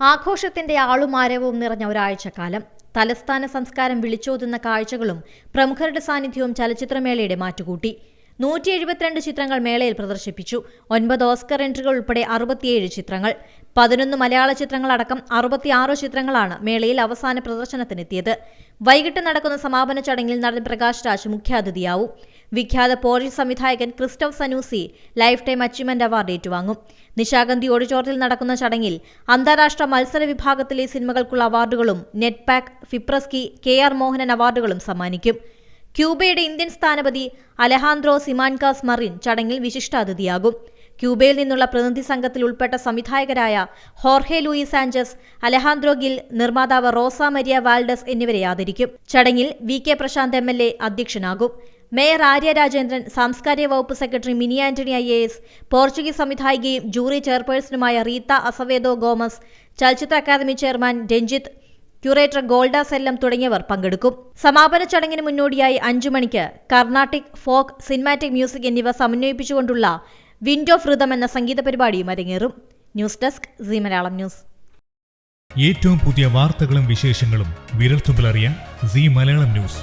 ആഘോഷത്തിന്റെ ആളുമാരവും നിറഞ്ഞ ഒരാഴ്ചക്കാലം. തലസ്ഥാന സംസ്കാരം വിളിച്ചോതുന്ന കാഴ്ചകളും പ്രമുഖരുടെ സാന്നിധ്യവും ചലച്ചിത്രമേളയുടെ മാറ്റുകൂട്ടി. നൂറ്റി എഴുപത്തിരണ്ട് ചിത്രങ്ങൾ മേളയിൽ പ്രദർശിപ്പിച്ചു. ഒൻപത് ഓസ്കർ എൻട്രികൾ ഉൾപ്പെടെ അറുപത്തിയേഴ് ചിത്രങ്ങൾ. പതിനൊന്ന് മലയാള ചിത്രങ്ങളടക്കം അറുപത്തിയാറ് ചിത്രങ്ങളാണ് മേളയിൽ അവസാന പ്രദർശനത്തിനെത്തിയത്. വൈകിട്ട് നടക്കുന്ന സമാപന ചടങ്ങിൽ നടൻ പ്രകാശ് രാജ് മുഖ്യാതിഥിയാവും. വിഖ്യാത പോളിഷ് സംവിധായകൻ Krzysztof Zanussi life time achievement award ഏറ്റുവാങ്ങും. നിശാഗന്ധി ഓഡിറ്റോറിയത്തിൽ നടക്കുന്ന ചടങ്ങിൽ അന്താരാഷ്ട്ര മത്സര വിഭാഗത്തിലെ സിനിമകൾക്കുള്ള അവാർഡുകളും NETPAC FIPRESCI K R Mohanan അവാർഡുകളും സമ്മാനിക്കും. ക്യൂബയുടെ ഇന്ത്യൻ സ്ഥാനപതി അലഹാൻദ്രോ സിമാൻകാസ് മറിൻ ചടങ്ങിൽ വിശിഷ്ടാതിഥിയാകും. ക്യൂബയിൽ നിന്നുള്ള പ്രതിനിധി സംഘത്തിൽ ഉൾപ്പെട്ട സംവിധായകരായ ഹോർഹെ ലൂയി സാഞ്ചസ് അലഹാൻദ്രോ ഗിൽ നിർമ്മാതാവ് റോസ മരിയ വാൽഡസ് എന്നിവരെ ആദരിക്കും. ചടങ്ങിൽ V K Prashanth M L A അധ്യക്ഷനാകും. Mayor Arya Rajendran സാംസ്കാരിക വകുപ്പ് secretary Mini Antony I A S Portuguese സംവിധായികയും jury ചെയർപേഴ്സണുമായ റീത്ത അസവേദോ ഗോമസ് ചലച്ചിത്ര academy chairman Ranjith curator Golda Sellam തുടങ്ങിയവർ പങ്കെടുക്കും. സമാപന ചടങ്ങിന് മുന്നോടിയായി അഞ്ചു മണിക്ക് കർണാട്ടിക് ഫോക്ക് സിനിമാറ്റിക് മ്യൂസിക് എന്നിവ സമന്വയിപ്പിച്ചുകൊണ്ടുള്ള വിൻഡ് ഓഫ് എന്ന സംഗീത പരിപാടിയും അരങ്ങേറും. News desk Zee Malayalam news. ഏറ്റവും പുതിയ വാർത്തകളും വിശേഷങ്ങളും വിരൽത്തുമ്പിലറിയാൻ സി മലയാളം ന്യൂസ്.